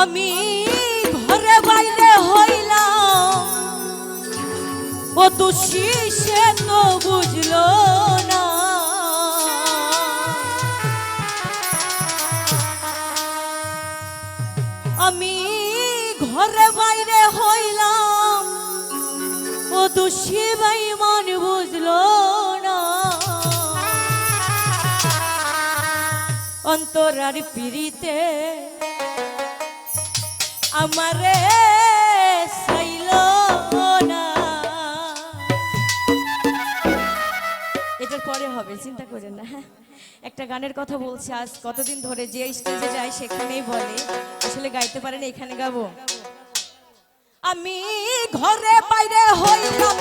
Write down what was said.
আমি ঘরে বাইরে হইলাম। ও দোষী সে তো বুঝলো না। আমি ঘরে বাইরে হইলাম। ও দোষী বেঈমান বুঝলো না। অন্তরার পিড়িতে আমারে পরে হবে, চিন্তা করেন না? একটা গানের কথা বলছি আজ, কতদিন ধরে যে স্টেজে যায় সেখানেই বলে। আসলে গাইতে পারেন, এখানে গাবো। আমি ঘরে বাইরে হইলাম